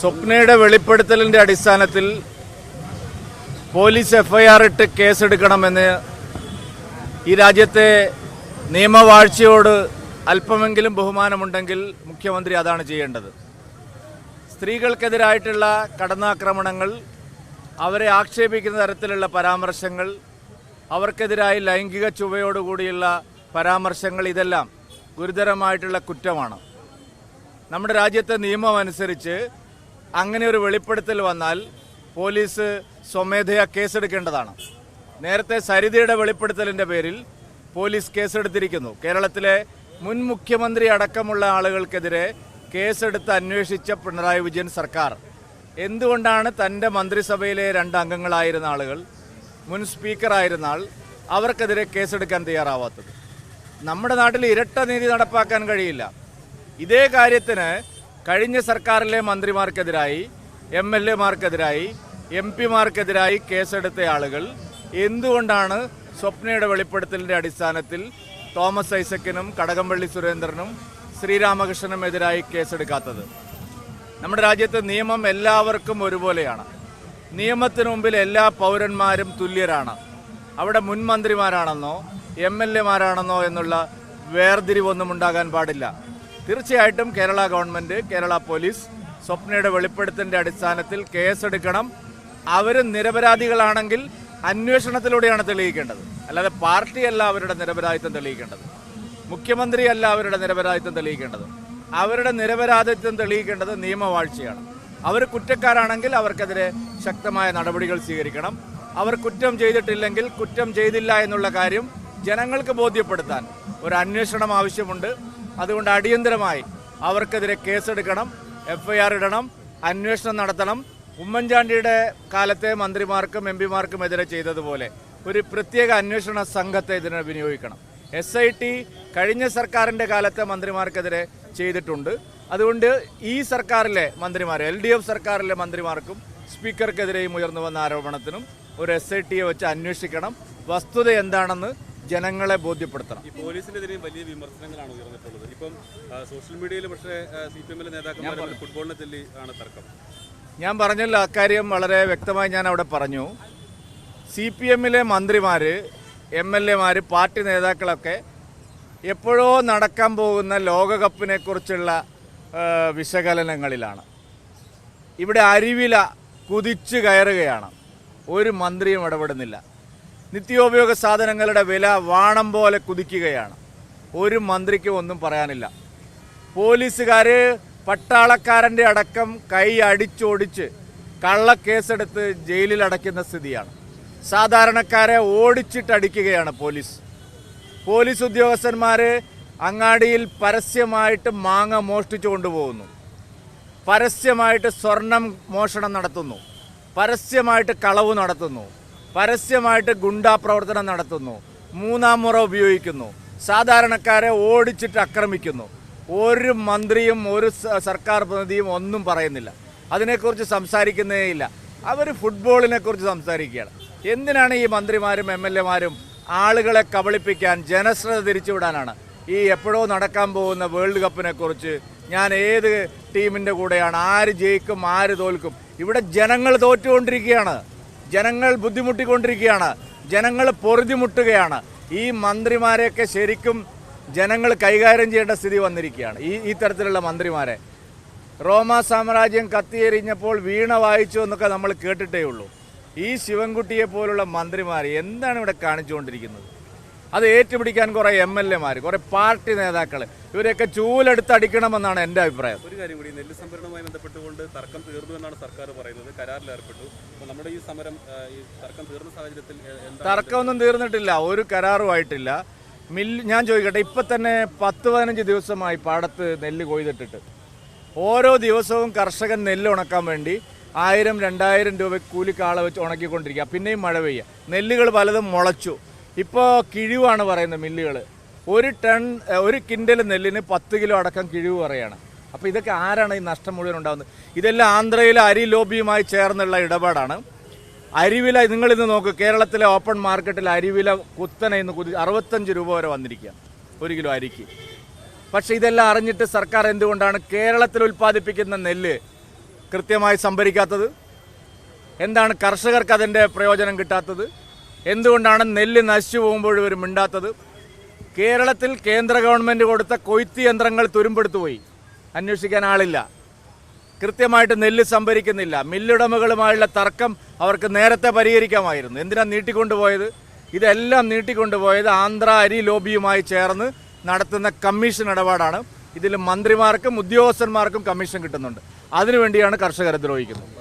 സ്വപ്നയുടെ വെളിപ്പെടുത്തലിന്റെ അടിസ്ഥാനത്തിൽ police FIR ഇട്ട് കേസെടുക്കണമെന്ന് ഈ രാജ്യത്തെ നിയമവാഴ്ചയോട് അല്പമെങ്കിലും ബഹുമാനമുണ്ടെങ്കിൽ മുഖ്യമന്ത്രി അതാണ് ചെയ്യേണ്ടത്. സ്ത്രീകൾക്കെതിരായിട്ടുള്ള കടന്നാക്രമണങ്ങൾ അവരെ ആക്ഷേപിക്കുന്ന തരത്തിലുള്ള പരാമർശങ്ങൾ അവർക്കെതിരായി ലൈംഗിക ചുവയോടുകൂടിയുള്ള പരാമർശങ്ങൾ ഇതെല്ലാം ഗുരുതരമായിട്ടുള്ള കുറ്റമാണ്. നമ്മുടെ രാജ്യത്തെ നിയമം അനുസരിച്ച് അങ്ങനെ ഒരു വെളിപ്പെടുത്തൽ വന്നാൽ പോലീസ് സ്വമേധയാ കേസെടുക്കേണ്ടതാണ്. നേരത്തെ സരിതയുടെ വെളിപ്പെടുത്തലിന്റെ പേരിൽ പോലീസ് കേസെടുത്തിരിക്കുന്നു. കേരളത്തിലെ മുൻ മുഖ്യമന്ത്രി അടക്കമുള്ള ആളുകൾക്കെതിരെ കേസെടുത്ത് അന്വേഷിച്ച പിണറായി വിജയൻ സർക്കാർ. എന്തുകൊണ്ടാണ് തന്റെ മന്ത്രിസഭയിലെ രണ്ട് അംഗങ്ങളായിരുന്ന ആളുകൾ മുൻ സ്പീക്കറായിരുന്ന ആൾ അവർക്കെതിരെ കേസെടുക്കാൻ തയ്യാറാവാത്തത്? നമ്മുടെ നാട്ടിൽ ഇരട്ട നീതി നടപ്പാക്കാൻ കഴിയില്ല. ഇതേ കാര്യത്തിന് കഴിഞ്ഞ സർക്കാരിലെ മന്ത്രിമാർക്കെതിരായി എം എൽ എമാർക്കെതിരായി എം പിമാർക്കെതിരായി കേസെടുത്ത ആളുകൾ എന്തുകൊണ്ടാണ് സ്വപ്നയുടെ വെളിപ്പെടുത്തലിന്റെ അടിസ്ഥാനത്തിൽ തോമസ് ഐസക്കിനും കടകംപള്ളി സുരേന്ദ്രനും ശ്രീരാമകൃഷ്ണനും എതിരായി കേസെടുക്കാത്തത്? നമ്മുടെ രാജ്യത്ത് നിയമം എല്ലാവർക്കും ഒരുപോലെയാണ്. നിയമത്തിന് മുമ്പിൽ എല്ലാ പൗരന്മാരും തുല്യരാണ്. അവിടെ മുൻ മന്ത്രിമാരാണെന്നോ എം എൽ എമാരാണെന്നോ എന്നുള്ള വേർതിരിവൊന്നും ഉണ്ടാകാൻ പാടില്ല. തീർച്ചയായിട്ടും കേരള ഗവൺമെന്റ് കേരള പോലീസ് സ്വപ്നയുടെ വെളിപ്പെടുത്തലിന്റെ അടിസ്ഥാനത്തിൽ കേസെടുക്കണം. അവർ നിരപരാധികളാണെങ്കിൽ അന്വേഷണത്തിലൂടെയാണ് തെളിയിക്കേണ്ടത്. അല്ലാതെ പാർട്ടിയല്ല അവരുടെ നിരപരാധിത്വം തെളിയിക്കേണ്ടത്. മുഖ്യമന്ത്രിയല്ല അവരുടെ നിരപരാധിത്വം തെളിയിക്കേണ്ടത്. അവരുടെ നിരപരാധിത്വം തെളിയിക്കേണ്ടത് നിയമവാഴ്ചയാണ്. അവർ കുറ്റക്കാരാണെങ്കിൽ അവർക്കെതിരെ ശക്തമായ നടപടികൾ സ്വീകരിക്കണം. അവർ കുറ്റം ചെയ്തിട്ടില്ലെങ്കിൽ കുറ്റം ചെയ്തില്ല എന്നുള്ള കാര്യം ജനങ്ങൾക്ക് ബോധ്യപ്പെടുത്താൻ ഒരു അന്വേഷണം ആവശ്യമുണ്ട്. അതുകൊണ്ട് അടിയന്തരമായി അവർക്കെതിരെ കേസെടുക്കണം എഫ്ഐആർ ഇടണം അന്വേഷണം നടത്തണം. ഉമ്മൻചാണ്ടിയുടെ കാലത്തെ മന്ത്രിമാർക്കും എം പിമാർക്കും എതിരെ ചെയ്തതുപോലെ ഒരു പ്രത്യേക അന്വേഷണ സംഘത്തെ ഇതിനെ വിനിയോഗിക്കണം. എസ് ഐ ടി കഴിഞ്ഞ സർക്കാരിന്റെ കാലത്തെ മന്ത്രിമാർക്കെതിരെ ചെയ്തിട്ടുണ്ട്. അതുകൊണ്ട് ഈ സർക്കാരിലെ മന്ത്രിമാർ എൽ ഡി എഫ് സർക്കാരിലെ മന്ത്രിമാർക്കും സ്പീക്കർക്കെതിരെയും ഉയർന്നു വന്ന ആരോപണത്തിനും ഒരു എസ് ഐ ടിയെ വെച്ച് അന്വേഷിക്കണം. വസ്തുത എന്താണെന്ന് ജനങ്ങളെ ബോധ്യപ്പെടുത്തണം. ഈ പോലീസിനെതിരെ വലിയ വിമർശനങ്ങളാണ് ഉയർന്നിട്ടുള്ളത്. ഇപ്പം സോഷ്യൽ മീഡിയയിൽ പക്ഷേ സി പി എമ്മിലെ നേതാക്കന്മാർ ഫുട്ബോളിനെ ചൊല്ലി ആണ് തർക്കം. ഞാൻ പറഞ്ഞല്ലോ അക്കാര്യം വളരെ വ്യക്തമായി ഞാൻ അവിടെ പറഞ്ഞു. സി പി എമ്മിലെ മന്ത്രിമാർ എം എൽ എമാർ പാർട്ടി നേതാക്കളൊക്കെ എപ്പോഴോ നടക്കാൻ പോകുന്ന ലോകകപ്പിനെ കുറിച്ചുള്ള വിശകലനങ്ങളിലാണ്. ഇവിടെ അരിവില കുതിച്ചു കയറുകയാണ്. ഒരു മന്ത്രിയും ഇടപെടുന്നില്ല. നിത്യോപയോഗ സാധനങ്ങളുടെ വില വാണം പോലെ കുതിക്കുകയാണ്. ഒരു മന്ത്രിക്കും ഒന്നും പറയാനില്ല. പോലീസുകാർ പട്ടാളക്കാരന്റെ അടക്കം കൈ അടിച്ചോടിച്ച് കള്ളക്കേസെടുത്ത് ജയിലിൽ അടയ്ക്കുന്ന സ്ഥിതിയാണ്. സാധാരണക്കാരെ ഓടിച്ചിട്ടടിക്കുകയാണ് പോലീസ്. പോലീസ് ഉദ്യോഗസ്ഥന്മാർ അങ്ങാടിയിൽ പരസ്യമായിട്ട് മാങ്ങ മോഷ്ടിച്ചു കൊണ്ടുപോകുന്നു പരസ്യമായിട്ട് സ്വർണം മോഷണം നടത്തുന്നു. പരസ്യമായിട്ട് കളവ് നടത്തുന്നു. പരസ്യമായിട്ട് ഗുണ്ടാ പ്രവർത്തനം നടത്തുന്നു. മൂന്നാം മുറ ഉപയോഗിക്കുന്നു. സാധാരണക്കാരെ ഓടിച്ചിട്ട് ആക്രമിക്കുന്നു. ഒരു മന്ത്രിയും ഒരു സർക്കാർ പ്രതിനിധിയും ഒന്നും പറയുന്നില്ല. അതിനെക്കുറിച്ച് സംസാരിക്കുന്നേ ഇല്ല. അവർ ഫുട്ബോളിനെ കുറിച്ച് സംസാരിക്കുകയാണ്. എന്തിനാണ് ഈ മന്ത്രിമാരും എം എൽ എമാരും ആളുകളെ കബളിപ്പിക്കാൻ ജനശ്രദ്ധ തിരിച്ചുവിടാനാണ്? ഈ എപ്പോഴോ നടക്കാൻ പോകുന്ന വേൾഡ് കപ്പിനെ കുറിച്ച് ഞാൻ ഏത് ടീമിന്റെ കൂടെയാണ് ആര് ജയിക്കും ആര് തോൽക്കും? ഇവിടെ ജനങ്ങൾ തോറ്റുകൊണ്ടിരിക്കുകയാണ്. ജനങ്ങൾ ബുദ്ധിമുട്ടിക്കൊണ്ടിരിക്കുകയാണ്. ജനങ്ങൾ പൊറുതിമുട്ടുകയാണ്. ഈ മന്ത്രിമാരെയൊക്കെ ശരിക്കും ജനങ്ങൾ കൈകാര്യം ചെയ്യേണ്ട സ്ഥിതി വന്നിരിക്കുകയാണ്. ഈ ഈ തരത്തിലുള്ള മന്ത്രിമാരെ. റോമ സാമ്രാജ്യം കത്തിയെരിഞ്ഞപ്പോൾ വീണ വായിച്ചു എന്നൊക്കെ നമ്മൾ കേട്ടിട്ടേ ഉള്ളൂ ഈ ശിവൻകുട്ടിയെ പോലുള്ള മന്ത്രിമാർ എന്താണ് ഇവിടെ കാണിച്ചുകൊണ്ടിരിക്കുന്നത്? അത് ഏറ്റുപിടിക്കാൻ കുറെ എം എൽ എമാർ കുറെ പാർട്ടി നേതാക്കൾ ഇവരെയൊക്കെ ചൂലെടുത്ത് അടിക്കണമെന്നാണ് എന്റെ അഭിപ്രായം. ഒരു കാര്യം കൂടി നെല്ല് സംഭരണവുമായി ബന്ധപ്പെട്ടുകൊണ്ട് തർക്കം തീർന്നു എന്നാണ് സർക്കാർ പറയുന്നത്. കരാറിൽ ഏർപ്പെട്ടു. നമ്മുടെ ഈ സമരം ഈ തർക്കം തീർന്ന സാഹചര്യത്തിൽ തർക്കമൊന്നും തീർന്നിട്ടില്ല. ഒരു കരാറുമായിട്ടില്ല. മില്ല് ഞാൻ ചോദിക്കട്ടെ ഇപ്പൊ തന്നെ പത്ത് പതിനഞ്ച് ദിവസമായി പാടത്ത് നെല്ല് കൊയ്തിട്ടിട്ട്. ഓരോ ദിവസവും കർഷകൻ നെല്ല് ഉണക്കാൻ വേണ്ടി ആയിരം രണ്ടായിരം രൂപ കൂലിക്കാളെ വെച്ച് ഉണക്കിക്കൊണ്ടിരിക്കുക. പിന്നെയും മഴ പെയ്യുക നെല്ലുകൾ പലതും മുളച്ചു. ഇപ്പോൾ കിഴിവാണ് പറയുന്നത് മില്ലുകൾ ഒരു ടൺ ഒരു കിൻഡൽ നെല്ലിന് പത്ത് കിലോ അടക്കം കിഴിവ് പറയാണ്. അപ്പോൾ ഇതൊക്കെ ആരാണ് ഈ നഷ്ടം മുഴുവൻ ഉണ്ടാകുന്നത് ഇതെല്ലാം ആന്ധ്രയിലെ അരി ലോബിയുമായി ചേർന്നുള്ള ഇടപാടാണ്. അരിവില നിങ്ങളിന്ന് നോക്കുക നോക്ക് കേരളത്തിലെ ഓപ്പൺ മാർക്കറ്റിൽ അരിവില കുത്തനെ ഇന്ന് കുതി അറുപത്തഞ്ച് രൂപ വരെ വന്നിരിക്കുക ഒരു കിലോ അരിക്ക്. പക്ഷേ ഇതെല്ലാം അറിഞ്ഞിട്ട് സർക്കാർ എന്തുകൊണ്ടാണ് കേരളത്തിൽ ഉൽപ്പാദിപ്പിക്കുന്ന നെല്ല് കൃത്യമായി സംഭരിക്കാത്തത്? എന്താണ് കർഷകർക്ക് അതിന്റെ പ്രയോജനം കിട്ടാത്തത്? എന്തുകൊണ്ടാണ് നെല്ല് നശിച്ചു പോകുമ്പോൾ ഇവർ മിണ്ടാത്തത്? കേരളത്തിൽ കേന്ദ്ര ഗവൺമെന്റ് കൊടുത്ത കൊയ്ത്ത് യന്ത്രങ്ങൾ തുരുമ്പെടുത്തു പോയി അന്വേഷിക്കാൻ ആളില്ല. കൃത്യമായിട്ട് നെല്ല് സംഭരിക്കുന്നില്ല. മില്ലുടമകളുമായുള്ള തർക്കം അവർക്ക് നേരത്തെ പരിഹരിക്കാമായിരുന്നു. എന്തിനാണ് നീട്ടിക്കൊണ്ടുപോയത്? ഇതെല്ലാം നീട്ടിക്കൊണ്ടുപോയത് ആന്ധ്ര അരി ലോബിയുമായി ചേർന്ന് നടത്തുന്ന കമ്മീഷൻ ഇടപാടാണ്. ഇതിൽ മന്ത്രിമാർക്കും ഉദ്യോഗസ്ഥന്മാർക്കും കമ്മീഷൻ കിട്ടുന്നുണ്ട്. അതിനുവേണ്ടിയാണ് കർഷകരെ ദ്രോഹിക്കുന്നത്.